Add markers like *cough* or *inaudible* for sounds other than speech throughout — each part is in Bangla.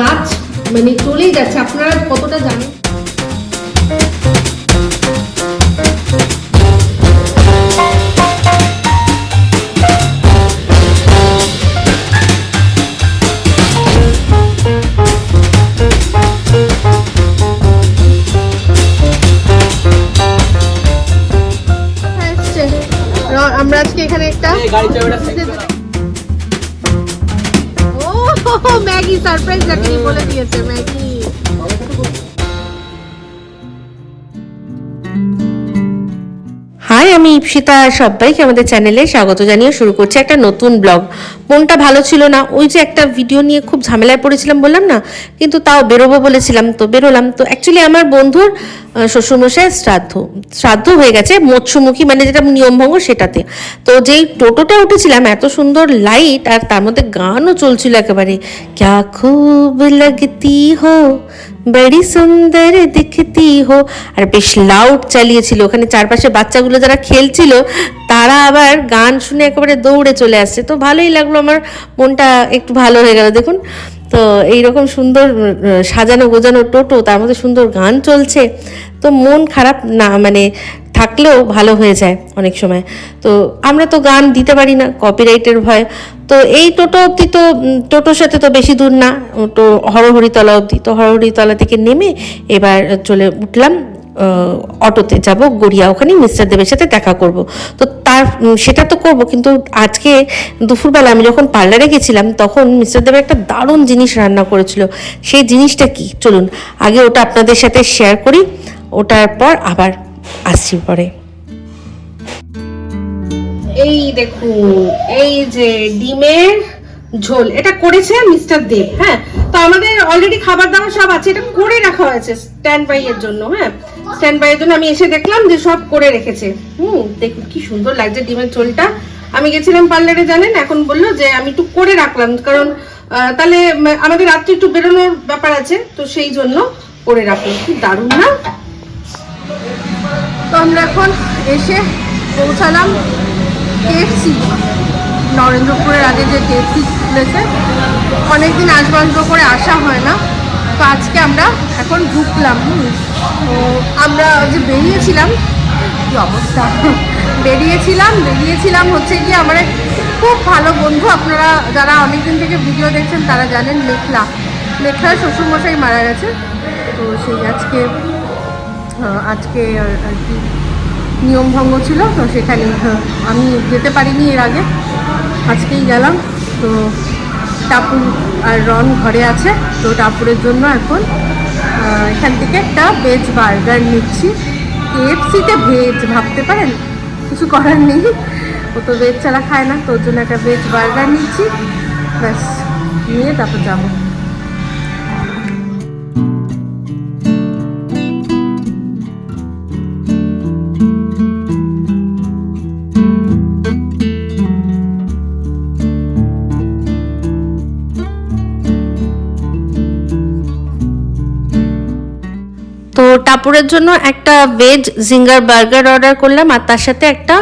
গাছ মানে চলেই যাচ্ছে। আপনারা কতটা জানেন? ইপসিতা সবাইকে আমাদের চ্যানেলে স্বাগত জানিয়ে শুরু করছি একটা নতুন ব্লগ। মনটা ভালো ছিল না। ওই যে একটা ভিডিও নিয়ে খুব ঝামেলায় পড়েছিলাম বললাম না? কিন্তু তাও বেরোবো বলেছিলাম তো বেরোলাম। তো অ্যাকচুয়ালি আমার বন্ধুর আহ, শ্বশুরমশাইয়ের শ্রাদ্ধ। শ্রাদ্ধ হয়ে গেছে মৎস্যমুখী মানে যেটা নিয়মভঙ্গ সেটাতে। তো যেই টোটোটা উঠেছিলাম এত সুন্দর লাইট আর তার মধ্যে গানও চলছিল একেবারে। ক্যা খুব লাগতি হো? বড়ি সুন্দর দেখতি হো। আর বেশ লাউড চালিয়েছিল। ওখানে চারপাশে বাচ্চাগুলো যারা খেলছিল, তারা আবার গান শুনে একেবারে দৌড়ে চলে আসছে। তো ভালোই লাগল, আমার মনটা একটু ভালো হয়ে গেল। দেখুন তো এইরকম সুন্দর সাজানো গোজানো টোটো, তার মধ্যে সুন্দর গান চলছে। তো মন খারাপ না মানে থাকলেও ভালো হয়ে যায় অনেক সময়। তো আমরা তো গান দিতে পারি না কপিরাইটের ভয়। তো এই টোটো অবধি তো টোটোর সাথে তো বেশি দূর না। তো হরহরিতলা অবধি। তো হরহরিতলা থেকে নেমে এবার চলে উঠলাম। অটোতে যাব, গড়িয়া ওখানে মিস্টার দেবের সাথে দেখা করব। তো তার সেটা তো করব, কিন্তু আজকে দুপুরবেলা আমি যখন পার্লারে গেছিলাম, তখন মিস্টার দেব একটা দারুণ জিনিস রান্না করেছিল। সেই জিনিসটা কি? চলুন, আগে ওটা আপনাদের সাথে শেয়ার করি, ওটার পর আবার আসছি পরে। এই দেখুন, এই যে ডিমের ঝোল, এটা করেছে মিস্টার দেব হ্যাঁ? তো আমাদের অলরেডি খাবার দাবার সব আছে, এটা করে রাখা হয়েছে স্ট্যান্ড বাই এর জন্য হ্যাঁ? স্ট্যান্ড বাই এর জন্য আমি এসে দেখলাম যে সব করে রেখেছে। হুম দেখুন কি সুন্দর লাগছে ডিমের ঝোলটা। আমি গেছিলাম পার্লারে, জানেন? এখন বলল যে আমি একটু করে রাখলাম, কারণ তাহলে আমাদের রাত্রে একটু বেরোনোর ব্যাপার আছে, তো সেই জন্য করে রাখলাম। কি দারুণ, না? তো আমরা এখন এসে পৌঁছালাম কেএফসি নরেন্দ্রপুরের আগে যে কেএফসি খুলেছে, অনেকদিন আসব আসব করে আসা হয় না। আজকে আমরা এখন ঢুকলাম তো আমরা যে বেরিয়েছিলাম, কি অবস্থা? বেরিয়েছিলাম বেরিয়েছিলাম হচ্ছে কি আমার খুব ভালো বন্ধু, আপনারা যারা অনেকদিন থেকে ভিডিও দেখছেন, তারা জানেন মেঘলা মেঘলার শ্বশুরমশাই মারা গেছে। তো সেই আজকে আজকে আর কি নিয়মভঙ্গ ছিল, তো সেখানে আমি যেতে পারিনি এর আগে। আজকেই গেলাম, তো টাপুর আর রন ঘরে আছে। তো টাপুরের জন্য এখন এখান থেকে একটা ভেজ বার্গার নিচ্ছি। কেএফসিতে ভেজ ভাবতে পারেন? কিছু করার নেই। ও তো ভেজ ছাড়া খায় না তোর জন্য একটা ভেজ বার্গার নিচ্ছি। ব্যাস, নিয়ে তারপর যাব। টাপুরের জন্য একটা ভেজ জিঙ্গার বার্গার অর্ডার করলাম আর তার সাথে একটা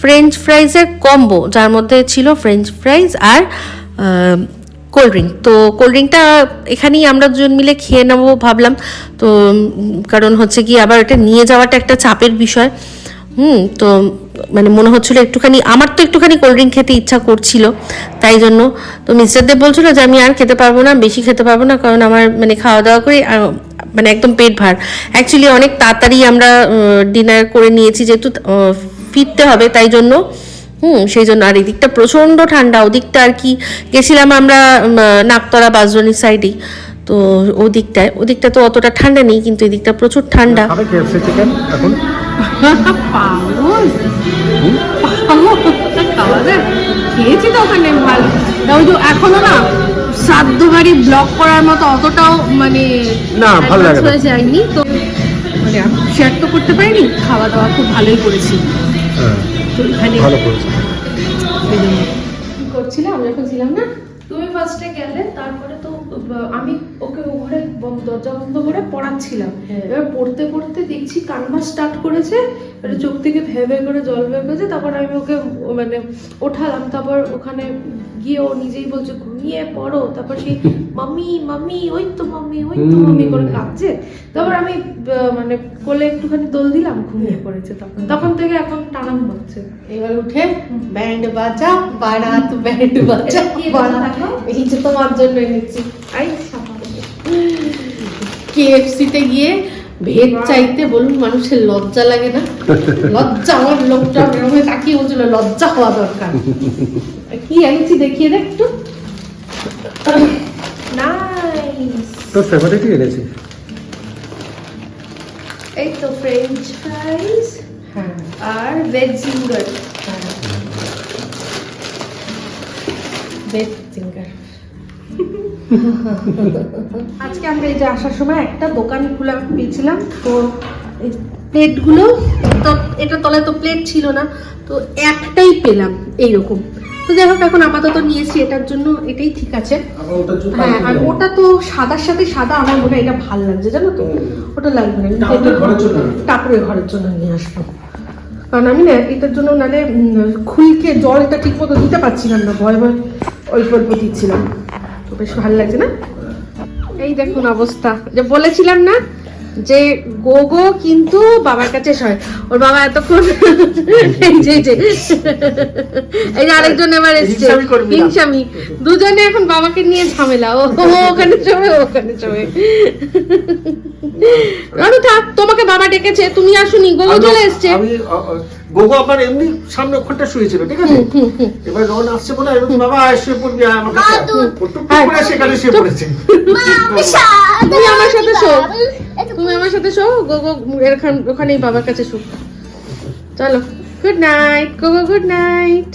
ফ্রেঞ্চ ফ্রাইজের কম্বো যার মধ্যে ছিল ফ্রেঞ্চ ফ্রাইজ আর কোল্ড ড্রিঙ্ক তো কোল্ড ড্রিঙ্কটা এখানেই আমরা দুজন মিলে খেয়ে নেব ভাবলাম। তো কারণ হচ্ছে কি আবার এটা নিয়ে যাওয়াটা একটা চাপের বিষয়। হুম, তো মানে মনে হচ্ছিল একটুখানি, আমার তো একটুখানি কোল্ড ড্রিঙ্ক খেতে ইচ্ছা করছিল, তাই জন্য। তো মিস্টার দেব বলছিল যে আমি আর খেতে পারব না, বেশি খেতে পারব না, কারণ আমার মানে খাওয়া দাওয়া করে, আর মানে একদম পেট ভার। অ্যাকচুয়ালি অনেক তাড়াতাড়ি আমরা ডিনার করে নিয়েছি যেহেতু ফিরতে হবে তাই জন্য। হুম সেই জন্য। আর এদিকটা প্রচণ্ড ঠান্ডা ওদিকটা আর কি। গেছিলাম আমরা নাকতলা বাজরনির সাইডেই তো ওদিকটায় ওদিকটা তো অতটা ঠান্ডা নেই কিন্তু এদিকটা প্রচুর ঠান্ডা। এখন? খাওয়া যায়। খেয়েছি তো ওখানে ভালো। এখনও না? শ্রাদ্ধ বাড়ি ব্লক করার মতো অতটাও মানে না, ভালো লাগে হয়ে যায়নি। তো মানে শেয়ার তো করতে পারিনি খাওয়া দাওয়া খুব ভালোই করেছি। হ্যাঁ তো এখানে ভালো করেছে। সেই জন্য। করছিলাম আমি যখন ছিলাম না তুমি ফার্স্টে গেলে তারপরে তো আমি ওকে ও ঘরে বন্ধ দরজা বন্ধ করে পড়াচ্ছিলাম। এবার পড়তে পড়তে দেখছি কান্না স্টার্ট করেছে এবার চোখ থেকে ভে ভে করে জল বের করেছে তারপর আমি ওকে ও- মানে ওঠালাম তারপর ওখানে গিয়ে ও নিজেই বলছে ঘুমিয়ে পড়ো তারপর সেই মাম্মি মাম্মি ওই তো মাম্মি ওই তো মাম্মি করে কাঁদছে। তারপর আমি মানে কোলে একটুখানি দোল দিলাম ঘুমিয়ে পড়েছে তখন। তখন থেকে এখন টানা ঘুমাচ্ছে এবার উঠে ব্যান্ড বাজা বারাত ব্যান্ড বাজা এই যে তোমার জন্য এনেছি। আই কেএফসিতে গিয়ে ভেদ চাইতে বলুন মানুষের লজ্জা লাগে না? লজ্জা আমার লোকটা তাকিয়ে বলছিল লজ্জা হওয়া দরকার। *laughs* কি এনেছি দেখিয়ে দেখ একটু। নাইস তোর ফেভারিটই এনেছি এই তো ফ্রেঞ্চ ফ্রাইস হ্যাঁ। আর ভেজ জিঙ্গার সিঙ্গার আজকে আমরা এই যে আসার সময় একটা দোকান খুলে পেয়েছিলাম তো এই প্লেটগুলো তো এটা তলায় তো প্লেট ছিল না তো একটাই পেলাম এইরকম। তো যাই হোক এখন আপাতত নিয়েছি এটার জন্য এটাই ঠিক আছে। হ্যাঁ আর ওটা তো সাদার সাথে সাদা আমার মনে হয় এটা ভালো লাগছে জানো তো? ওটা লাগবে না। কিন্তু ঘরের জন্য? নিয়ে আসব। কারণ আমি না এটার জন্য নালে খুলকে জলটা ঠিক মতো দিতে পারছিলাম না ভয় ভয় অল্প অল্প দিচ্ছিলাম। তো বেশ ভালো লাগছে না? এই দেখুন অবস্থা। যে বলেছিলাম না যে গোগো কিন্তু বাবার কাছে শয় ওর বাবা এতক্ষণ *laughs* এই যে এই যে আরেকজন এবার এসছে। হিংসামি দুজনে এখন বাবাকে নিয়ে ঝামেলা। ও ওখানে ও ওখানে শোবে রনু থাক তোমাকে বাবা ডেকেছে তুমি আসুনি গোগো চলে এসছে। গোগো আমার এমনি সামনে ওখানটা শুয়েছিল ঠিক আছে? এবার রন আসছে বলে আমি বাবা শুয়ে পড়বি আমার কাছে আয়।" ও টুক টুক করে সেখানে শুয়ে পড়েছে। তুমি আমার সাথে শো তুমি আমার সাথে শো? গো গো এরখান ওখানেই বাবার কাছে শো। চলো। Good night go go good night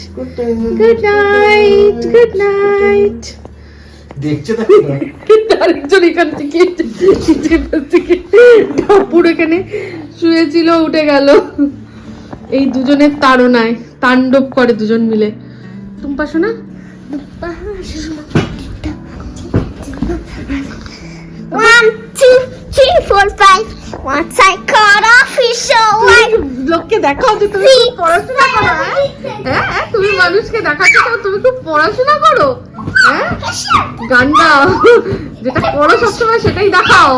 good night good night দেখছে। আরেকজন এখান থেকে থেকে। ঠাকুর এখানে শুয়েছিল উঠে গেল। এই দুজনের তাড়নায় তাণ্ডব করে দুজন মিলে। টুম্পা শোনা? One, two, three, four, five. Once I a fish, so I লোককে দেখাও যে তুমি খুব পড়াশোনা করো হ্যাঁ? হ্যাঁ হ্যাঁ তুমি মানুষকে দেখাচ্ছ তো তুমি খুব পড়াশোনা করো হ্যাঁ? গান গাও যেটা করো সবসময় সেটাই দেখাও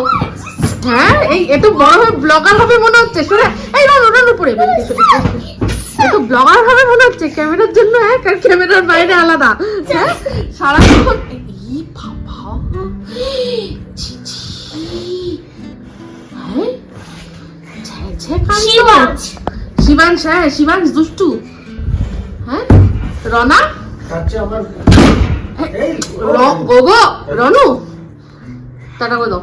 হ্যাঁ? এই এত বড় হয়ে ব্লগার হবে মনে হচ্ছে শোনা এই না ওটার উপরে এত ব্লগার হবে মনে হচ্ছে ক্যামেরার জন্য এক আর ক্যামেরার বাইরে আলাদা হ্যাঁ? সারাক্ষণ Shivansh. শিবাংশ হ্যাঁ শিবাংশ দুষ্টু। হ্যাঁ রনা? গোগো রনু? টাটা ভালো।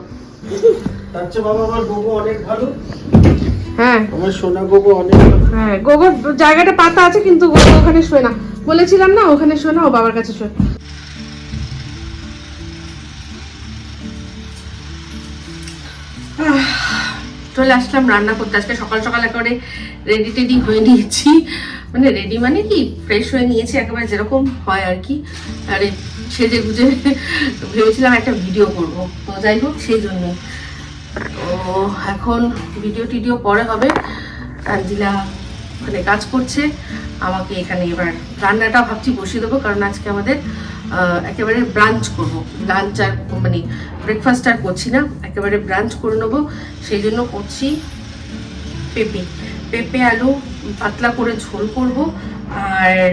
হ্যাঁ। আমার সোনা গোগো অনেক ভালো। হ্যাঁ গোগোর জায়গাটা পাতা আছে কিন্তু গোগো ওখানে শোয় না। বলেছিলাম না ওখানে শোয় না ও বাবার কাছে শোয়। চলে আসলাম রান্না করতে। আজকে সকাল সকাল একেবারে রেডি টেডি হয়ে নিয়েছি। মানে রেডি মানে কি? ফ্রেশ হয়ে নিয়েছি, একেবারে যেরকম হয় আর কি। আরে সেজে গুজে ভেবেছিলাম একটা ভিডিও করব। তো যাই হোক, সেই জন্যই তো এখন ভিডিও টিডিও পরে হবে। আঞ্জিলা ওখানে কাজ করছে। আমাকে এখানে এবার রান্নাটা ভাবছি বসিয়ে দেবো, কারণ আজকে আমাদের একেবারে ব্রাঞ্চ করব। লাঞ্চ আর মানে ব্রেকফাস্ট আর করছি না, একেবারে ব্রাঞ্চ করে নেব। সেই জন্য করছি পেঁপে। পেঁপে, আলু, পাতলা করে ঝোল করব। আর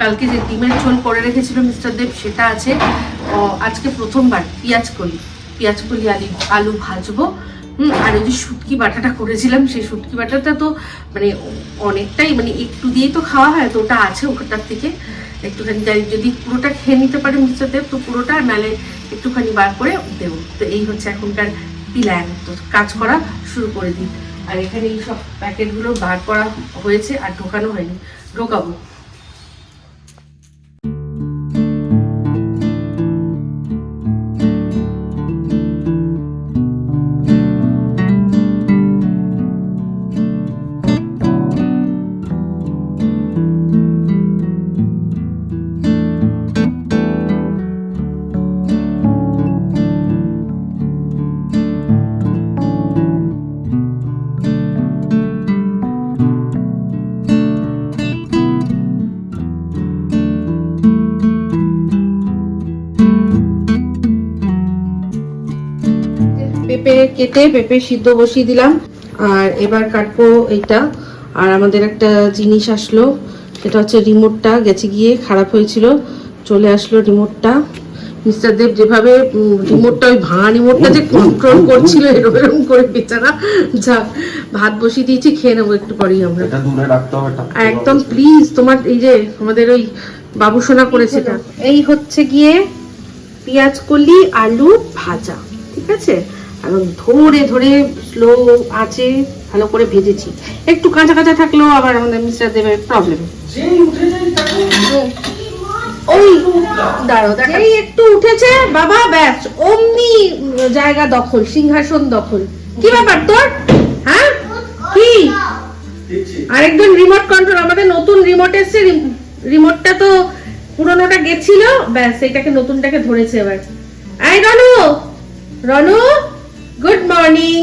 কালকে যে ডিমের ঝোল করে রেখেছিল মিস্টার দেব, সেটা আছে। আজকে প্রথমবার পেঁয়াজ কলি। পেঁয়াজ কলি, আলু আলু ভাজবো। আর ওই যে শুটকি বাটাটা করেছিলাম, সেই শুটকি বাটাটা তো মানে অনেকটাই মানে একটু দিয়েই তো খাওয়া হয়, তো ওটা আছে ওটার থেকে। একটুখানি যাই, যদি পুরোটা খেয়ে নিতে পারে দেব, তো পুরোটা নালে একটুখানি বার করে দেবো। তো এই হচ্ছে এখনকার প্ল্যান তো কাজ করা শুরু করে দিই আর এখানে এই সব প্যাকেটগুলো বার করা হয়েছে আর ঢোকানো হয়নি। ঢোকাবো। পেঁপে কেটে পেঁপে সিদ্ধ বসিয়ে দিলাম। আর এবার কাটবো এইটা। আর আমাদের একটা জিনিস আসলো সেটা হচ্ছে রিমোটটা। গেছে গিয়ে খারাপ হয়েছিল চলে আসলো রিমোটটা। মিস্টার দেব যেভাবে রিমোটটা ওই ভাঙা রিমোটটা যে কন্ট্রোল করছিল এরকম এরকম করে বেচারা যাক ভাত বসিয়ে দিয়েছি খেয়ে নেব একটু পরেই আমরা। আর একদম প্লিজ তোমার এই যে আমাদের ওই বাবুসোনা করেছে এই হচ্ছে গিয়ে পেঁয়াজ কলি আলু ভাজা ঠিক আছে? এবং ধরে ধরে স্লো আছে, ভালো করে ভেজেছি। একটু কাঁচা কাঁচা থাকলেও আবার আমাদের মিস্টার দেবের প্রবলেম ওই দাঁড়ো এই একটু উঠেছে, বাবা, ব্যাস, অমনি জায়গা দখল, সিংহাসন দখল। কি ব্যাপার তোর? হ্যাঁ? কি? আরেকজন রিমোট কন্ট্রোল আমাদের নতুন রিমোট এসছে রিম- রিমোটটা তো পুরনোটা গেছিল, ব্যাস এটাকে নতুনটাকে ধরেছে এবার। এই Ronu Ronu? Good morning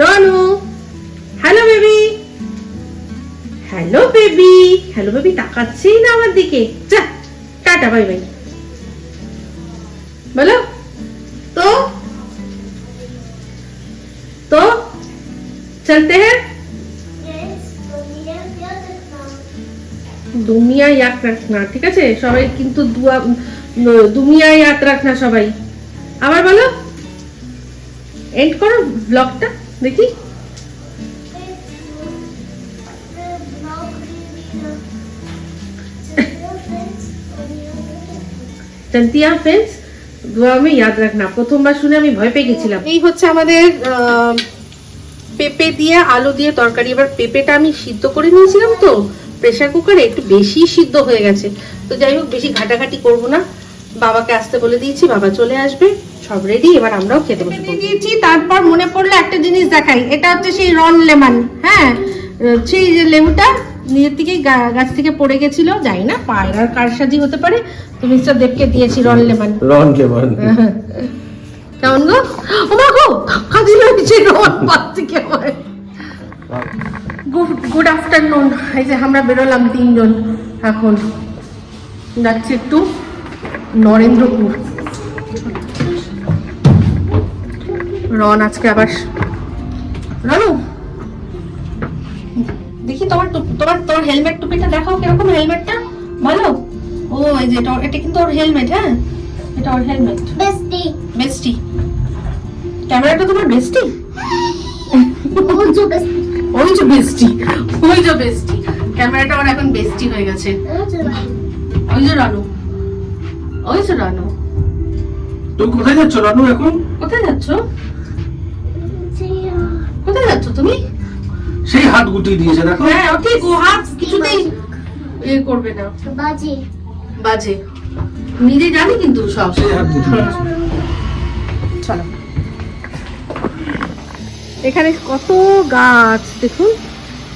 Ronu hello baby hello baby hello baby তাকাচ্ছেই না আমার দিকে। যা টাটা বাই বাই বলো তো? তো? চলতে হ্যাঁ? দুমিয়া ইয়াদ রাখনা ঠিক আছে? সবাই কিন্তু দুয়া দুমিয়া ইয়াদ রাখনা সবাই। আবার বলো? এন্ড করো ব্লগটা দেখি। চন্তিয়া ফ্রেন্ডস আমি ইয়াদ রাখনা। প্রথমবার শুনে আমি ভয় পেয়ে গেছিলাম। এই হচ্ছে আমাদের পেঁপে দিয়ে আলু দিয়ে তরকারি। এবার পেঁপেটা আমি সিদ্ধ করে নিয়েছিলাম তো। প্রেসার কুকারে একটু বেশি সিদ্ধ হয়ে গেছে। তো যাই হোক, বেশি ঘাটাঘাটি করব না। বাবাকে আসতে বলে দিয়েছি বাবা চলে আসবে সব রেডি এবার আমরাও খেতে বসে দিয়েছি তারপর মনে পড়ল একটা জিনিস দেখাই এটা হচ্ছে সেই রন লেমন হ্যাঁ? সেই যে লেবুটা নিজের থেকে গাছ থেকে পড়ে গেছিল যাই না পায়রার কারসাজি হতে পারে তো মিস্টার দেবকে দিয়েছি রন লেমন। রন লেমন। কেমন গো? ও মা গো দিল নিচে রোদ পাচ্ছি কেমন গুড গুড আফটারনুন এই যে আমরা বেরোলাম তিনজন এখন যাচ্ছি একটু। নরেন্দ্রপুর। রন আজকে আবার রনু? দেখি তোমার তোমার তোমার হেলমেট টুপিটা দেখাও কীরকম হেলমেটটা বলো। ও এই যে এটা এটা কিন্তু ওর হেলমেট হ্যাঁ? এটা ওর হেলমেট Bestie. বেস্টি ক্যামেরাটা তোমার বেস্টি Also bestie. ওই যে বেস্টি ওই যে বেস্টি ক্যামেরাটা ওর এখন বেস্টি হয়ে গেছে। ওই যে রানু। ওই যে রানু। তুমি কোথায় যাচ্ছ রানু এখন? কোথায় যাচ্ছ? কোথায় যাচ্ছ তুমি? সেই হাত গুটিয়ে দিয়েছে দেখো। হ্যাঁ ও ঠিক ও হাত কিছুতেই এ করবে না। Baji. বাজে। নিজে জানি কিন্তু সব। সেই হাত গুটিয়ে চলো। এখানে কত গাছ দেখুন।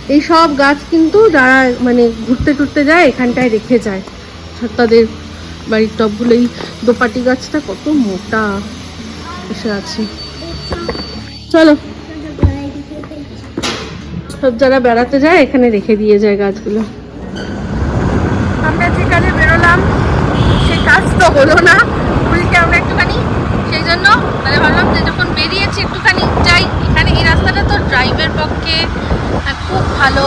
এই সব গাছ কিন্তু যারা মানে ঘুরতে টুরতে যায় এখানটায় রেখে যায়। তাদের বাড়ির টবগুলো এই দোপাটি গাছটা কত মোটা। এসে আছে। চলো। সব যারা বেড়াতে যায়, এখানে রেখে দিয়ে যায় গাছগুলো। আমরা যে কাজে বেরোলাম সেই কাজ তো হলো না। পুরীকে আমরা একটুখানি, সেই জন্য মানে ভাবলাম যে যখন বেরিয়েছি একটুখানি যাই। এখানে এই রাস্তাটা তো ড্রাইভের পক্ষে খুব ভালো।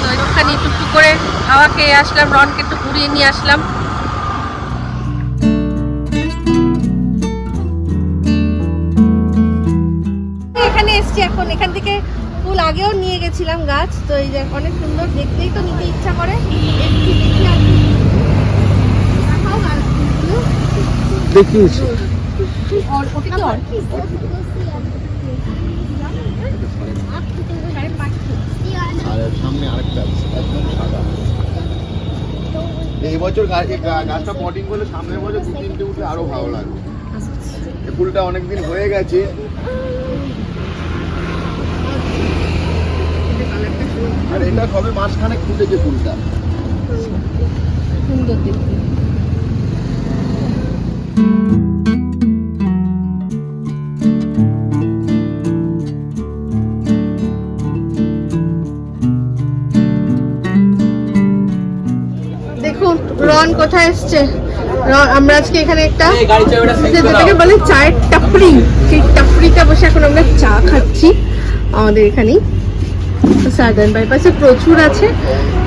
তো একটুখানি একটু একটু করে হাওয়া খেয়ে আসলাম, রনকে একটু ঘুরিয়ে নিয়ে আসলাম। এখানে এখন থেকে ফুল আগেও নিয়ে গেছিলাম গাছ তো এই যে অনেক সুন্দর দেখতেই তো নিতে ইচ্ছা করে। দেখি আর কি। সামনে আরেকটা একদম সাদা। এই বছর গাছটা পটিং করলে সামনের বছর দু তিনটে উঠলে আরও ভালো লাগবে। এই ফুলটা অনেকদিন হয়ে গেছে। আর এটা সবে মাঝখানে ফুটেছে ফুলটা। সুন্দর দেখতে। দেখুন রন কোথায় এসছে? আমরা আজকে এখানে একটা যেটাকে বলে চায়ের টাপড়ি সেই টাপড়িটা বসে এখন আমরা চা খাচ্ছি আমাদের এখানেই। সার্দান বাইপাসে প্রচুর আছে।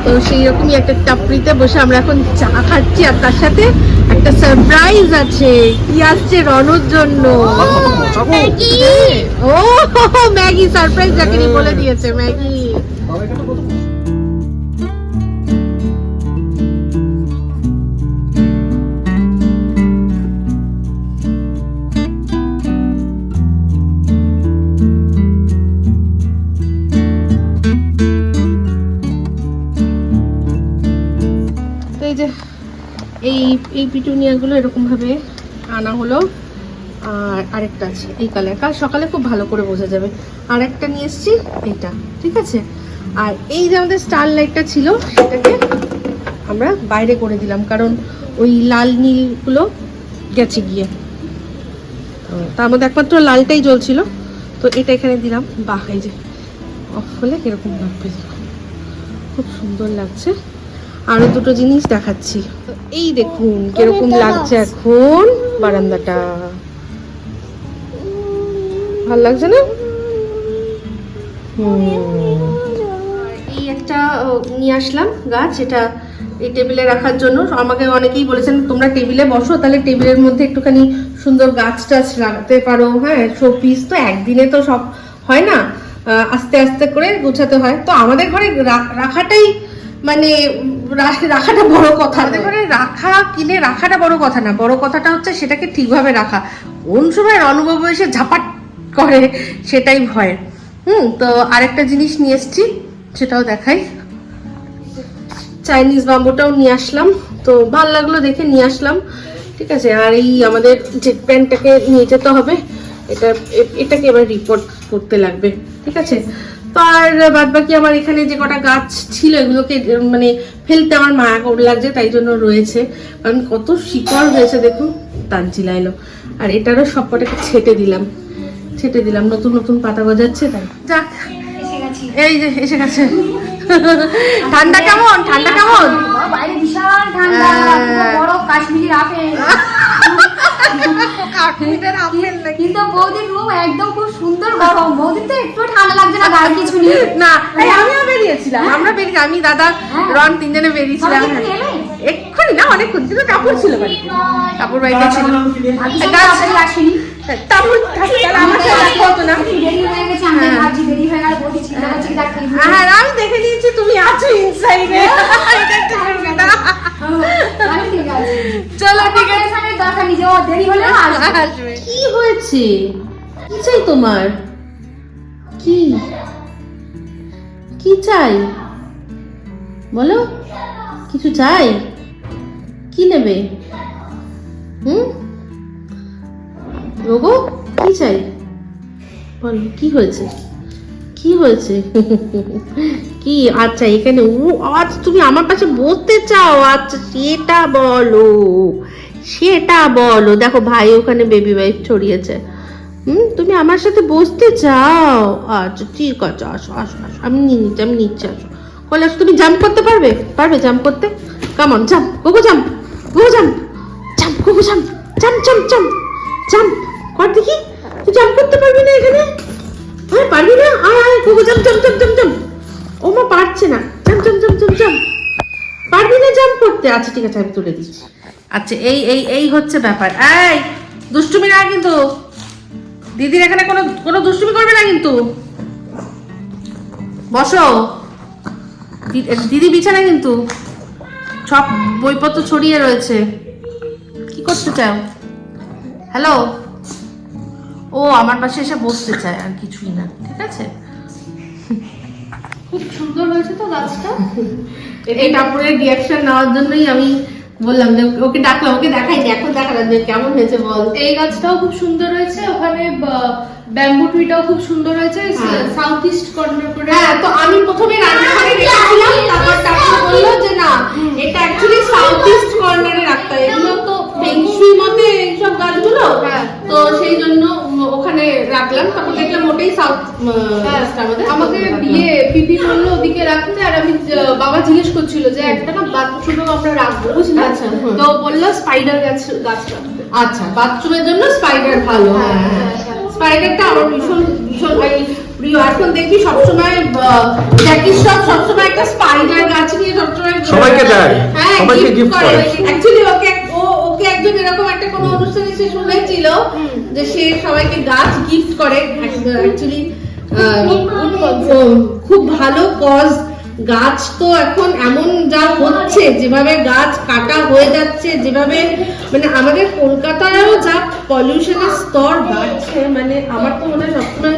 তো সেই রকমই একটা টাপড়িতে বসে আমরা এখন চা খাচ্ছি আর তার সাথে একটা সারপ্রাইজ আছে। কি আসছে রনোর জন্য? ও ম্যাগি সারপ্রাইজ যাকে বলে দিয়েছে ম্যাগি। এই পিটুনিয়াগুলো এরকমভাবে আনা হলো। আর আরেকটা আছে, এই কালার। কাল সকালে খুব ভালো করে বোঝা যাবে। আর একটা নিয়ে এসেছি এটা ঠিক আছে? আর এই যে আমাদের স্টার লাইটটা ছিল, সেটাকে আমরা বাইরে করে দিলাম, কারণ ওই লাল নীলগুলো গেছে গিয়ে। তার মধ্যে একমাত্র লালটাই জ্বলছিল। তো এটা এখানে দিলাম। বাহ, এই যে, অফ হলে কীরকম লাগবে খুব সুন্দর লাগছে। আরও দুটো জিনিস দেখাচ্ছি। এই দেখুন কীরকম লাগছে এখন বারান্দাটা। ভালো লাগছে না? এই একটা নিয়ে আসলাম গাছ এটা এই টেবিলে রাখার জন্য। আমাকে অনেকেই বলেছেন তোমরা টেবিলে বসো তাহলে টেবিলের মধ্যে একটুখানি সুন্দর গাছ টাছ লাগাতে পারো। হ্যাঁ শো পিস তো একদিনে তো সব হয় না? আস্তে আস্তে করে গোছাতে হয়। তো আমাদের ঘরে রাখাটাই মানে রাখাটা বড় কথা মানে রাখা কিনে রাখাটা বড় কথা না। বড় কথাটা হচ্ছে সেটাকে ঠিকভাবে রাখা। কোন সময় অনুভব এসে ঝাপাট করে সেটাই ভয়। হুম তো আরেকটা জিনিস নিয়ে এসছি সেটাও দেখাই। চাইনিজ বাম্বুটাও নিয়ে আসলাম। তো ভালো লাগল দেখে নিয়ে আসলাম। ঠিক আছে আর এই আমাদের যে প্যান্টটাকে নিয়ে যেতে হবে। এটা এটাকে এবার রিপোর্ট করতে লাগবে। ঠিক আছে? তো আর বাদ বাকি আমার এখানে যে কটা গাছ ছিল এগুলোকে মানে ফেলতে আমার মায়া করে লাগছে তাই জন্য রয়েছে। কারণ কত শিকড় হয়েছে দেখুন তানচিলা এলো আর এটারও সব কটাকে ছেটে দিলাম। ছেটে দিলাম নতুন নতুন পাতা গজাচ্ছে তাই। যাক এই যে এসে গেছে। ঠান্ডা কেমন? ঠান্ডা কেমন? বাইরে বিশাল ঠান্ডা বরফ কাশ্মীরি আপেল। কিন্তু বৌদির রুম একদম খুব সুন্দর গরম। বৌদির তো একটু ঠান্ডা লাগছে না গায়ে কিছু নেই। *laughs* না এই আমিও বেরিয়েছিলাম আমরা বেরিয়ে আমি দাদা রন তিনজনে বেরিয়েছিলাম? এক্ষুনি না অনেকক্ষণ কিন্তু কাপড় ছিল বাড়িতে। কাপড় বাড়িতে ছিল। তাহলে আমার হতো না। হয়ে হয়ে গেল চিন্তা করছি কি ডাক্তার হ্যাঁ আমি দেখে নিয়েছি তুমি আছো ইনসাইডে আছে। চলো ঠিক আছে। দরকার নেই ও দেরি হলে আসবে। কি হয়েছে? কি চাই তোমার? কি? কি চাই? বলো কিছু চাই? কি নেবে? হুম? রোগো কি চাই? বলো কি হয়েছে? কি হয়েছে? কি? আচ্ছা এখানে ও আজ তুমি আমার পাশে বসতে চাও? আচ্ছা সেটা বলো। সেটা বলো। দেখো, ভাই ওখানে বেবি ওয়াইফ ছড়িয়েছে। হুম? তুমি আমার সাথে বসতে চাও? আচ্ছা ঠিক আছে, আসো আসো আসো। আমি নিয়ে নিচ্ছি, আমি নিচ্ছি, আসো। আসো, তুমি জাম্প করতে পারবে? পারবে জাম্প করতে? Come on jump go go jump go go jump jump go go jump jump jump jump jump কর দেখি, তুই জাম্প করতে পারবি না এখানে? হ্যাঁ পারবি না? আয় আয় go go jump jump jump jump jump ও মা পারছে না। Jump jump jump jump jump পারবি না জাম্প করতে? আচ্ছা ঠিক আছে, আমি তুলে দিচ্ছি। আচ্ছা এই এই এই হচ্ছে ব্যাপার। এই, দুষ্টুমি না কিন্তু। দিদির এখানে কোনো কোনো দুষ্টুমি করবে না কিন্তু। বসো। দিদি বিছানা কিন্তু। সব বইপত্র ছড়িয়ে রয়েছে। কি করতে চাও? হ্যালো ও আমার পাশে এসে বসতে চায় আর কিছুই না ঠিক আছে? খুব সুন্দর হয়েছে তো গাছটা। এই কাপড়ের রিয়াকশন নেওয়ার জন্যই আমি বললাম যে ওকে ডাকলাম ওকে দেখাই এখন দেখালাম যে কেমন হয়েছে বল। এই গাছটাও খুব সুন্দর হয়েছে ওখানে ব্যাম্বু ট্রিটাও খুব সুন্দর হয়েছে হ্যাঁ। সাউথ ইস্ট কর্নার করে। হ্যাঁ তো আমি প্রথমে রান্নাঘরে রেখেছিলাম তারপর কাকু বলল যে না এটা অ্যাকচুয়ালি সাউথ ইস্ট কর্নারে রাখতে হয় এগুলো তো ফেংশুই মতে এইসব গাছগুলো। হ্যাঁ। তো সেই জন্য ওখানে রাখলাম তারপর দেখলাম ওটাই সাউথ আমাকে বিয়ে পিপি বলল ওদিকে রাখতে আর আমি বাবা জিজ্ঞেস করছিল যে একটা না বাথরুমেও আমরা রাখব বুঝলি? আচ্ছা, তো বলল স্পাইডার গাছ গাছ রাখতে আচ্ছা বাথরুমের জন্য স্পাইডার ভালো। হ্যাঁ হ্যাঁ স্পাইডারটা আমার ভীষণ ভীষণ এই প্রিয়। এখন দেখি সবসময় জ্যাকির সব সবসময় একটা স্পাইডার গাছ নিয়ে সবসময় সবাইকে দেয়, হ্যাঁ সবাইকে gift করে। অ্যাকচুয়ালি ওকে একজন এরকম একটা কোনো অনুষ্ঠানে সে শুনেছিল যে সে সবাইকে গাছ গিফট করে। অ্যাকচুয়ালি খুব ভালো কজ গাছ তো এখন এমন যা হচ্ছে যেভাবে গাছ কাটা হয়ে যাচ্ছে যেভাবে মানে আমাদের কলকাতায়ও যা পলিউশনের স্তর বাড়ছে মানে আমার তো মনে হয় সবসময়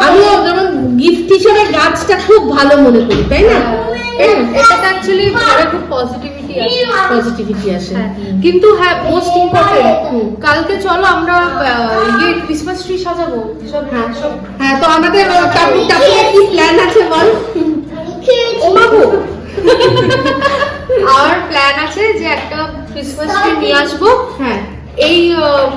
আমিও যেমন গিফট হিসেবে গাছটা খুব ভালো মনে করি তাই না? এটা অ্যাকচুয়ালি খুব পজিটিভিটি আসে পজিটিভিটি আসে হ্যাঁ, কিন্তু হ্যাঁ মোস্ট ইম্পর্টেন্ট কালকে চলো আমরা ইয়ে ক্রিসমাস ট্রি সাজাবো সব হ্যাঁ। সব। হ্যাঁ তো আমাদের টাপু টাপুর কি প্ল্যান আছে বল? ও বাবু। *laughs* আমার প্ল্যান আছে যে একটা ক্রিসমাস ট্রি নিয়ে আসব। হ্যাঁ। এই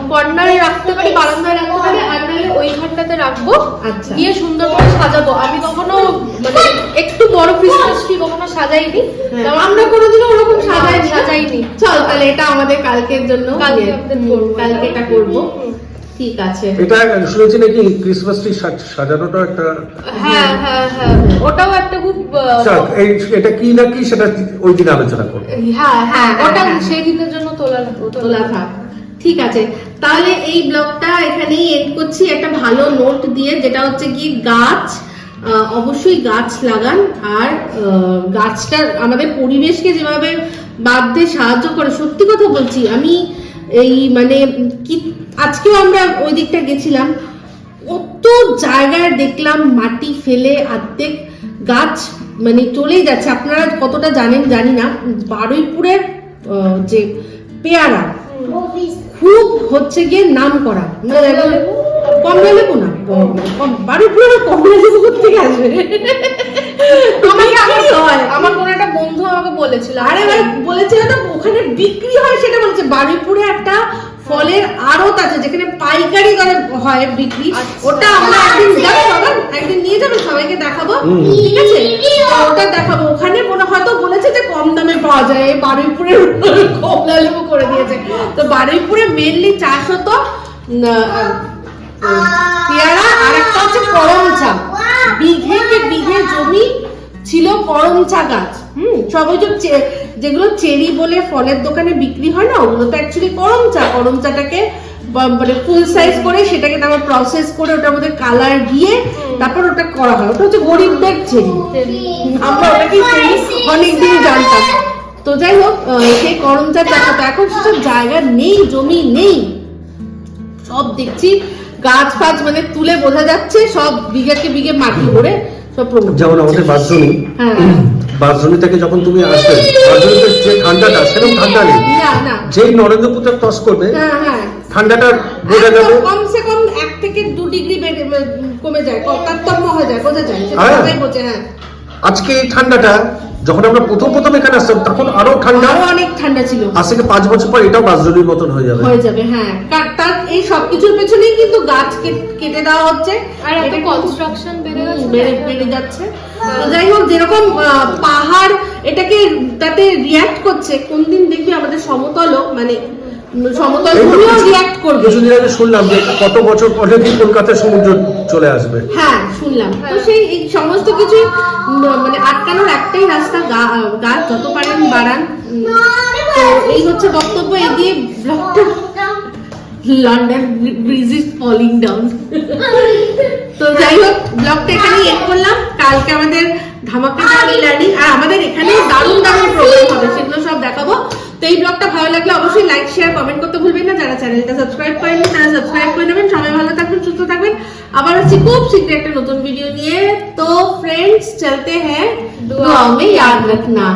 কর্নারে রাখতে পারি বারান্দায় রাখতে পারি আর নাহলে ওই ঘরটাতে রাখব। আচ্ছা। দিয়ে সুন্দর করে সাজাবো। আমি কখনো মানে একটু বড় ক্রিসমাস ট্রি কখনো সাজাইনি। হ্যাঁ, আমরা কোনোদিনও ওরকম সাজাই সাজাই সাজাইনি। চল তাহলে এটা আমাদের কালকের জন্য। কালকে করব। কালকে এটা করব। ঠিক আছে। এটা শুনেছি নাকি ক্রিসমাস ট্রি সাজানোটা একটা হ্যাঁ হ্যাঁ হ্যাঁ। ওটাও একটা খুব এটা কি না কি সেটা ওই দিন আলোচনা করব। হ্যাঁ হ্যাঁ ওটা হ্যাঁ, হ্যাঁ। সেই দিনের জন্য তোলা তোলা থাক। ঠিক আছে। তাহলে এই ব্লগটা এখানেই এন্ড করছি। একটা ভালো নোট দিয়ে, যেটা হচ্ছে কি, গাছ অবশ্যই গাছ লাগান। আর গাছটা আমাদের পরিবেশকে যেভাবে বাঁধতে সাহায্য করে, সত্যি কথা বলছি, আমি এই মানে কি, আজকেও আমরা ওই দিকটা গেছিলাম। কত জায়গায় দেখলাম মাটি ফেলে অর্ধেক গাছ মানে চলেই যাচ্ছে। আপনারা কতটা জানেন জানি না। বারুইপুরের যে পেয়ারা খুব হচ্ছে গিয়ে নাম করা। কমলা লেবু না? কমলা লেবু থেকে আসবে? আমার কোন একটা বন্ধু আমাকে বলেছিল। আরে ভাই বলেছিল তো ওখানে বিক্রি হয় সেটা বলছে। বারুইপুরে একটা ফলের আড়ত আছে যেখানে পাইকারি দরে হয় বিক্রি ওটা আমরা একদিন যাব বাবা একদিন নিয়ে যাবে সবাইকে দেখাবো। ঠিক আছে? ওটা দেখাবো। ওখানে মনে হয়তো বলেছে যে কম দামে পাওয়া যায়। এই বারুইপুরের কমলা লেবু করে দিয়েছে। তো বারুইপুরে মেনলি চাষ হতো পেয়ারা আর একটা হচ্ছে করম চা বিঘে কে বিঘে জমি ছিল করম চা গাছ। হুম সব ওই যে যেগুলো চেরি বলে ফলের দোকানে বিক্রি হয় না ওগুলো তো অ্যাকচুয়ালি করম চা। করম চাটাকে মানে ফুল সাইজ করে সেটাকে তারপর প্রসেস করে ওটার মধ্যে কালার দিয়ে তারপর ওটা করা হয়। ওটা হচ্ছে গরিবদের চেরি। আমরা ওটাকে অনেকদিন জানতাম। তো যাই হোক সেই করম চা হতো এখন সেসব জায়গা নেই জমি নেই। সব দেখছি গাছ ফাছ মানে তুলে বোঝা যাচ্ছে সব বিঘাকে বিঘে মাটি ভরে সব যেমন আমাদের বাঁশজনি হ্যাঁ। যখন তুমি আসবে যে ঠান্ডাটা সেরকম ঠান্ডা নেই। যেই নরেন্দ্রপুরটা টস করবে হ্যাঁ হ্যাঁ। ঠান্ডাটা বোঝা একদম যাবে। কমসে কম এক থেকে দু ডিগ্রি বেড়ে কমে যায় তারতম্য হয়ে যায় বোঝা যায়। হ্যাঁ। আজকে এই ঠান্ডাটা যখন আমরা প্রথম প্রথম এখানে আসতাম তখন আরও ঠান্ডা। অনেক ঠান্ডা ছিল। আজ থেকে পাঁচ বছর পর এটাও বাঁশজনির মতন হয়ে যাবে। হয়ে যাবে হ্যাঁ। তার এই সবকিছুর পেছনেই কিন্তু গাছ কেট- কেটে দেওয়া হচ্ছে। আর এত এটা কনস্ট্রাকশন বেড়ে বেড়ে বেড়ে যাচ্ছে। যাই হোক যেরকম আহ, পাহাড় এটাকে তাতে রিয়াক্ট করছে কোন দিন দেখবি আমাদের সমতলও মানে সমতল ভূমিও কিছু- করবে। কিছুদিন আগে শুনলাম যে কত বছর পরে কি সমুদ্র চলে আসবে। হ্যাঁ শুনলাম। তো সেই এই সমস্ত কিছু মানে আটকানোর একটাই রাস্তা গাছ যত পারেন বাড়ান। তো এই হচ্ছে বক্তব্য এগিয়ে London bridge is falling down তো যাই হোক ব্লগটা এখানে এড করলাম। কালকে আমাদের ধামাকা লার্নিং আর আমাদের এখানে দারুণ দারুণ প্রোগ্রাম হবে সেগুলো সব দেখাবো। তো এই ব্লগটা ভালো লাগলে অবশ্যই লাইক শেয়ার কমেন্ট করতে ভুলবেন না। যারা চ্যানেলটা সাবস্ক্রাইব করেনি তারা সাবস্ক্রাইব করে নেবেন। সবাই ভালো থাকবেন সুস্থ থাকবেন। আবার আসছি খুব শীঘ্রই একটা নতুন ভিডিও নিয়ে। তো ফ্রেন্ডস চলতে হ্যাঁ দুয়া মে ইয়াদ রাখনা